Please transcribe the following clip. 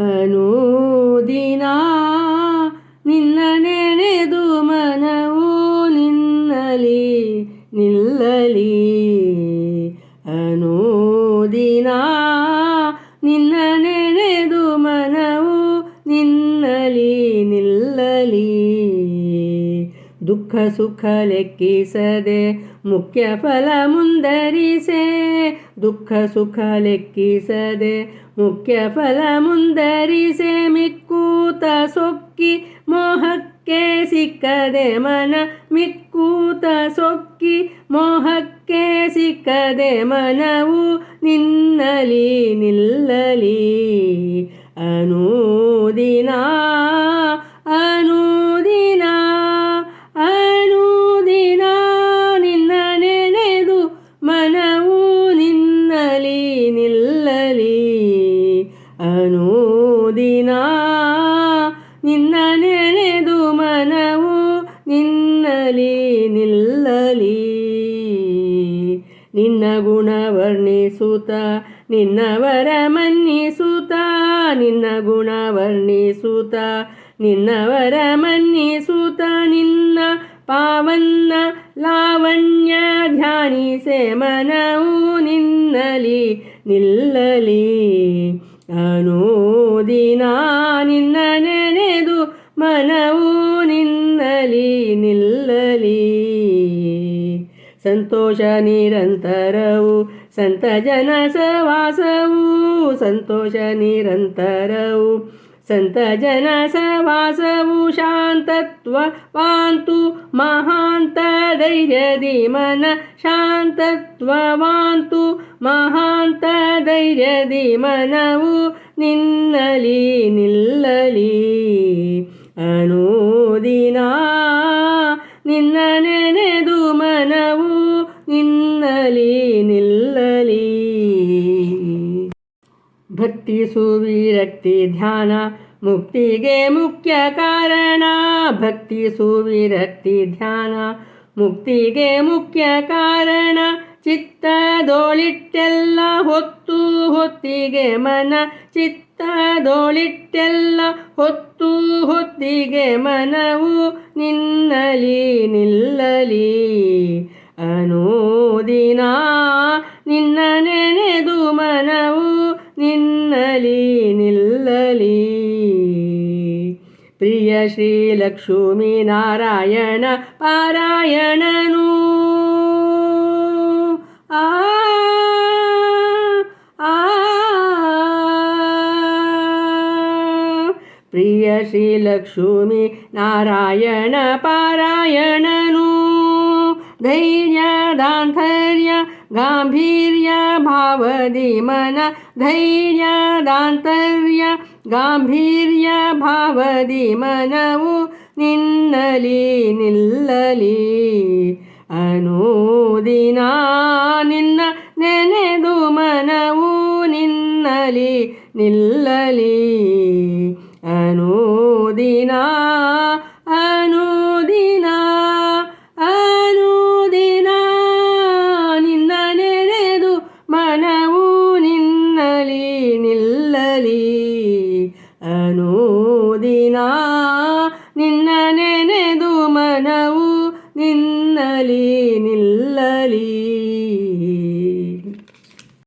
ಅನುದಿನ ನಿನ್ನ ನೆನೆದು ಮನವು ನಿನ್ನಲಿ ನಿಲ್ಲಲಿ. ಅನುದಿನ ನಿನ್ನ ದುಃಖ ಸುಖ ಲೆಕ್ಕಿಸದೆ ಮುಖ್ಯ ಫಲ ಮುಂದರಿಸೆ. ದುಃಖ ಸುಖ ಲೆಕ್ಕಿಸದೆ ಮುಖ್ಯ ಫಲ ಮುಂದರಿಸೆ. ಮಿಕ್ಕೂತ ಸೊಕ್ಕಿ ಮೋಹಕ್ಕೆ ಸಿಕ್ಕದೆ ಮನ, ಮಿಕ್ಕೂತ ಸೊಕ್ಕಿ ಮೋಹಕ್ಕೆ ಸಿಕ್ಕದೆ ಮನವು ನಿನ್ನಲಿ ನಿಲ್ಲಲಿ. ಅನುದಿನ ಅನುದಿನ ನಿನ್ನ ನೆನೆದು ಮನವು ನಿನ್ನಲಿ ನಿಲ್ಲಲಿ. ನಿನ್ನ ಗುಣ ವರ್ಣಿಸುತ್ತ ನಿನ್ನವರ ಮನ್ನಿಸುತ್ತ, ನಿನ್ನ ಗುಣ ವರ್ಣಿಸುತ್ತ ನಿನ್ನವರ ಮನ್ನಿಸುತ್ತ, ನಿನ್ನ ಪಾವನ್ನ ಲಾವಣ್ಯ ಧ್ಯಾನಿಸೆ ಮನವು ನಿನ್ನಲಿ ನಿಲ್ಲಲಿ. ನಿಲ್ಲಲಿ ಸಂತೋಷ ನಿರಂತರವು, ಸಂತ ಜನ ಸವಾಸವು, ಸಂತೋಷ ನಿರಂತರವು, ಸಂತ ಜನ ಸವಾಸವು ಶಾಂತತ್ವ ವಾಂತು ಮಹಾಂತ ಧೈರ್ಯದಿ ಮನ, ಶಾಂತತ್ವವಾಂತು ಮಹಾಂತ ಧೈರ್ಯದಿ ಮನವು ನಿನ್ನಲಿ ನಿಲ್ಲಲಿ. ಅನುದಿನ ನಿನ್ನ ನೆನೆದು ಮನವು ನಿನ್ನಲಿ ನಿಲ್ಲಲಿ. ಭಕ್ತಿ, ಸುವಿರಕ್ತಿ, ಧ್ಯಾನ, ಮುಕ್ತಿಗೆ ಮುಖ್ಯ ಕಾರಣ. ಭಕ್ತಿ, ಸುವಿರಕ್ತಿ, ಧ್ಯಾನ, ಮುಕ್ತಿಗೆ ಮುಖ್ಯ ಕಾರಣ. ಚಿತ್ತದೋಳಿಟ್ಟೆಲ್ಲ ಹೊತ್ತು ಹೊತ್ತಿಗೆ ಮನ. ಚಿತ್ತದೋಳಿಟ್ಟೆಲ್ಲ ಹೊತ್ತು ಹೊತ್ತಿಗೆ ಮನವು ನಿನ್ನಲಿ ನಿಲ್ಲಲಿ. ಅನುದಿನ ನಿನ್ನ ನೆನೆದು ಮನವು ನಿನ್ನಲಿ ನಿಲ್ಲಲಿ. പ്രിയ ശ്രീലക്ഷ്മി നാരായണ പാരായണനു. ആ പ്രിയ ശ്രീലക്ഷ്മി നാരായണ പാരായണനു. ಲಕ್ಷ್ಮೀ ನಾರಾಯಣ ಪಾರಾಯಣನು ಧೈರ್ಯ ದಾಂತರ್ಯ ಗಾಂಭೀರ್ಯ ಭಾವದಿ ಮನ ಧೈರ್ಯ ದಾಂತರ್ಯ ಗಾಂಭೀರ್ಯ ಭಾವದಿ ಮನವು ನಿನ್ನಲಿ ನಿಲ್ಲಲಿ ಅನುದಿನ ನಿನ್ನ ನೆನೆದು ಮನವು ನಿನ್ನಲಿ ನಿಲ್ಲಲಿ ಅನುದಿನ